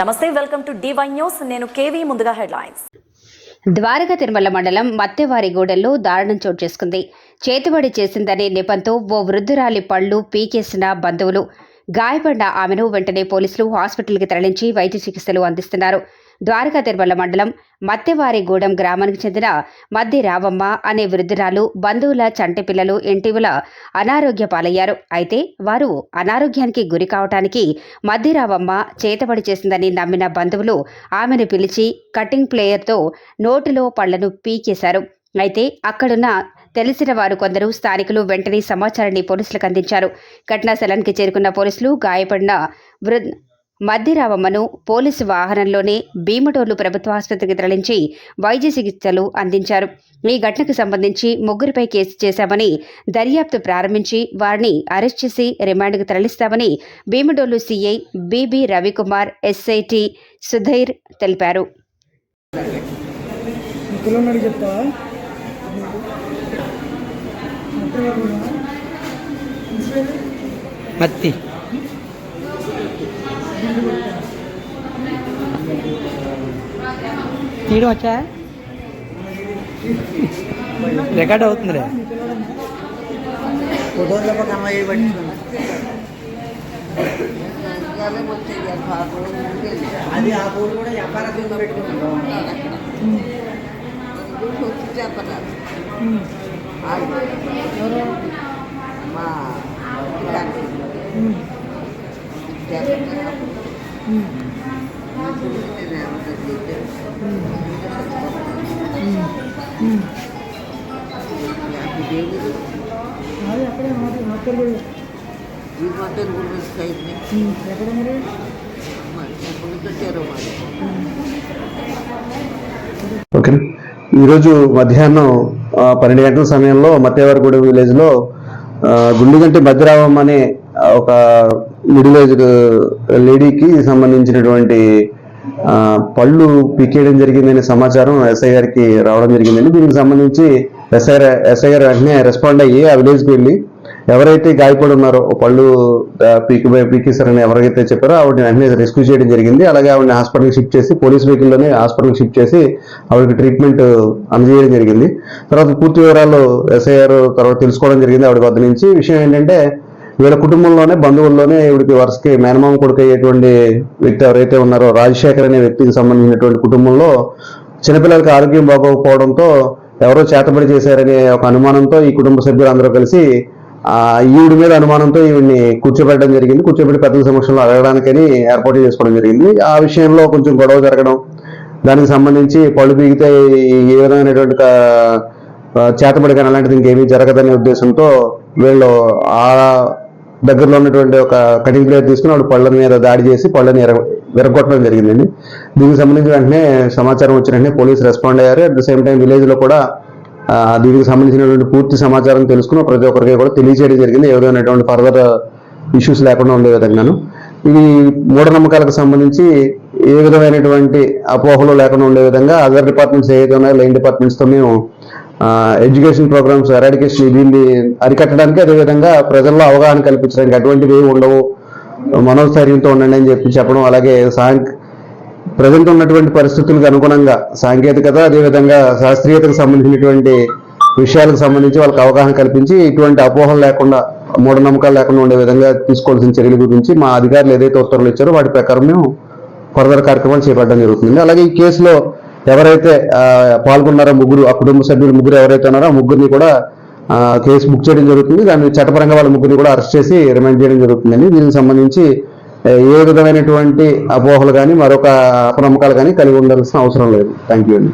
నమస్తే welcome to DY news నేను KV ముందుగా హెడ్లైన్స్. ద్వారక తిరుమల మండలం మత్తెవారిగూడెల్లో దారుణం చోటు చేసుకుంది. చేతుబడి చేసిందనే నెపంతో ఓ వృద్ధురాలి పళ్ళు పీకేసిన బంధువులు. గాయపడిన ఆమెను వెంటనే పోలీసులు హాస్పిటల్కి తరలించి వైద్య చికిత్సలు అందిస్తున్నారు. ద్వారకా తిరుమల మండలం మత్తెవారిగూడెం గ్రామానికి చెందిన మద్ది రావమ్మ అనే వృద్ధురాలు బంధువుల చంటి పిల్లలు ఇంటివుల అనారోగ్య పాలయ్యారు. అయితే వారు అనారోగ్యానికి గురి కావటానికి మద్ది రావమ్మ చేతబడి చేసిందని నమ్మిన బంధువులు ఆమెను పిలిచి కటింగ్ ప్లేయర్తో నోటిలో పళ్ళను పీకేశారు. అయితే అక్కడున్న తెలిసిన వారు కొందరు స్థానికులు వెంటనే సమాచారాన్ని పోలీసులకు అందించారు. ఘటనా స్థలానికి చేరుకున్న పోలీసులు గాయపడిన వృద్ధ మద్దిరావమ్మను పోలీసు వాహనంలోనే భీమటోర్లు ప్రభుత్వ ఆసుపత్రికి తరలించి వైద్య చికిత్సలు అందించారు. ఈ ఘటనకు సంబంధించి ముగ్గురిపై కేసు చేశామని దర్యాప్తు ప్రారంభించి వారిని అరెస్ట్ చేసి రిమాండ్కు తరలిస్తామని Bhimadole CI BB Ravikumar SIT Sudhir తెలిపారు. మత్తి. తీయడం వచ్చా రికార్డ్ అవుతుందిలే ఫోటోలో ఒక అమ్మాయి పట్టించుకున్నా అది ఆ పూలు కూడా వ్యాపారం పెట్టుకుంటాం మా ఈ మధ్య గురించి ఎక్కడ మరి ఓకే. ఈరోజు మధ్యాహ్నం పన్నెండు గంటల సమయంలో మత్తేవారిగూడెం విలేజ్లో గుండిగంటి భద్రావం అనే ఒక మిడిల్ ఏజ్డ్ లేడీకి సంబంధించినటువంటి పళ్ళు పీకేయడం జరిగిందనే సమాచారం ఎస్ఐ గారికి రావడం జరిగిందండి. దీనికి సంబంధించి ఎస్ఐ ఎస్ఐ గారు వెంటనే రెస్పాండ్ అయ్యి ఆ విలేజ్కి వెళ్ళి ఎవరైతే గాయపడి ఉన్నారో పళ్ళు పీకి పీకేశారని ఎవరైతే చెప్పారో ఆవిడని వెంటనే రెస్క్యూ చేయడం జరిగింది. అలాగే ఆవిడని హాస్పిటల్కి షిఫ్ట్ చేసి పోలీస్ వెహికల్లోనే హాస్పిటల్కి షిఫ్ట్ చేసి ఆవిడకి ట్రీట్మెంట్ అందజేయడం జరిగింది. తర్వాత పూర్తి వివరాలు ఎస్ఐ గారు తర్వాత తెలుసుకోవడం జరిగింది. ఆవిడ వద్ద నుంచి. విషయం ఏంటంటే వీళ్ళ కుటుంబంలోనే బంధువుల్లోనే ఇవిడికి వరుసకి మేనమామ కొడుకు అయ్యేటువంటి వ్యక్తి ఎవరైతే ఉన్నారో రాజశేఖర్ అనే వ్యక్తికి సంబంధించినటువంటి కుటుంబంలో చిన్నపిల్లలకి ఆరోగ్యం బాగోకపోవడంతో ఎవరో చేతబడి చేశారనే ఒక అనుమానంతో ఈ కుటుంబ సభ్యులందరూ కలిసి ఈవిడి మీద అనుమానంతో ఈవిడ్ని కూర్చోబెట్టడం జరిగింది. కూర్చోబెట్టి పెద్దల సమక్షంలో అడగడానికని ఏర్పాటు చేసుకోవడం జరిగింది. ఆ విషయంలో కొంచెం గొడవ జరగడం దానికి సంబంధించి పళ్ళు పీగితే ఏ విధమైనటువంటి చేతబడి కానీ అలాంటిది ఇంకేమీ జరగదనే ఉద్దేశంతో వీళ్ళు ఆ దగ్గరలో ఉన్నటువంటి ఒక కటింగ్ ప్లేయర్ తీసుకుని వాడు పళ్ళ మీద దాడి చేసి పళ్ళని ఎర విరగొట్టడం జరిగిందండి. దీనికి సంబంధించి వెంటనే సమాచారం వచ్చిన వెంటనే పోలీసు రెస్పాండ్ అయ్యారు. అట్ ద సేమ్ టైం విలేజ్లో కూడా దీనికి సంబంధించినటువంటి పూర్తి సమాచారం తెలుసుకుని ప్రతి ఒక్కరికి కూడా తెలియజేయడం జరిగింది. ఏ ఫర్దర్ ఇష్యూస్ లేకుండా ఉండే విధంగాను. ఇది మూఢనమ్మకాలకు సంబంధించి ఏ విధమైనటువంటి అపోహలు లేకుండా ఉండే విధంగా అదర్ డిపార్ట్మెంట్స్ ఏదైనా ఉన్నాయో లైన్ డిపార్ట్మెంట్స్తో మేము ఎడ్యుకేషన్ ప్రోగ్రామ్స్ ఎరాడికేషన్ దీన్ని అరికట్టడానికి అదేవిధంగా ప్రజల్లో అవగాహన కల్పించడానికి అటువంటివి ఏమి ఉండవు. మనోస్థైర్యంతో ఉండండి అని చెప్పి చెప్పడం అలాగే సాంక్ ప్రజెంట్ ఉన్నటువంటి పరిస్థితులకు అనుగుణంగా సాంకేతికత అదేవిధంగా శాస్త్రీయతకు సంబంధించినటువంటి విషయాలకు సంబంధించి వాళ్ళకి అవగాహన కల్పించి ఇటువంటి అపోహలు లేకుండా మూఢనమ్మకాలు లేకుండా ఉండే విధంగా తీసుకోవాల్సిన చర్యల గురించి మా అధికారులు ఏదైతే ఉత్తర్వులు ఇచ్చారో వాటి ప్రకారం మేము ఫర్దర్ కార్యక్రమాలు చేపట్టడం జరుగుతుంది అలాగే ఈ కేసులో ఎవరైతే పాల్గొన్నారో ముగ్గురు ఆ కుటుంబ సభ్యులు ముగ్గురు ఎవరైతే ఉన్నారో ఆ ముగ్గురిని కూడా కేసు బుక్ చేయడం జరుగుతుంది. దాన్ని చట్టపరంగా వాళ్ళ ముగ్గురిని కూడా అరెస్ట్ చేసి రిమైండ్ చేయడం జరుగుతుందండి. దీనికి సంబంధించి ఏ విధమైనటువంటి అపోహలు కానీ మరొక అప్రమకాలు కానీ కలిగి ఉండాల్సిన అవసరం లేదు. థ్యాంక్ యూ అండి.